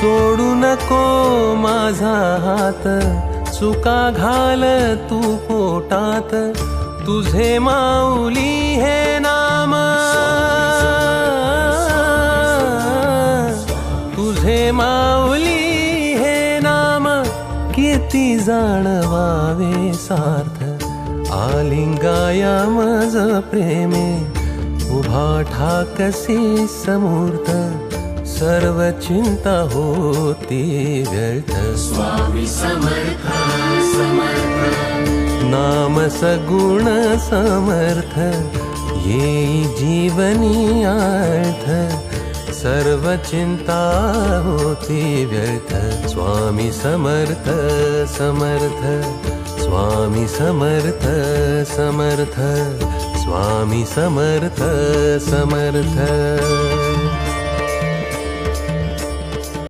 सोडू नको माझा हात. चुका घाल तू पोटात. तुझे माऊली हे नाम. तुझे माऊली हे नाम. किती जाणवावे सार्थ. आलिंगाया मज प्रेमे. उभा ठाकसी समूर्त. सर्व चिंता होती व्यर्थ। स्वामी समर्थ समर्थ। नाम सगुण समर्थ येई जीवनी अर्थ सर्व चिंता होती व्यर्थ स्वामी समर्थ समर्थ। स्वामी समर्थ समर्थ। स्वामी समर्थ समर्थ।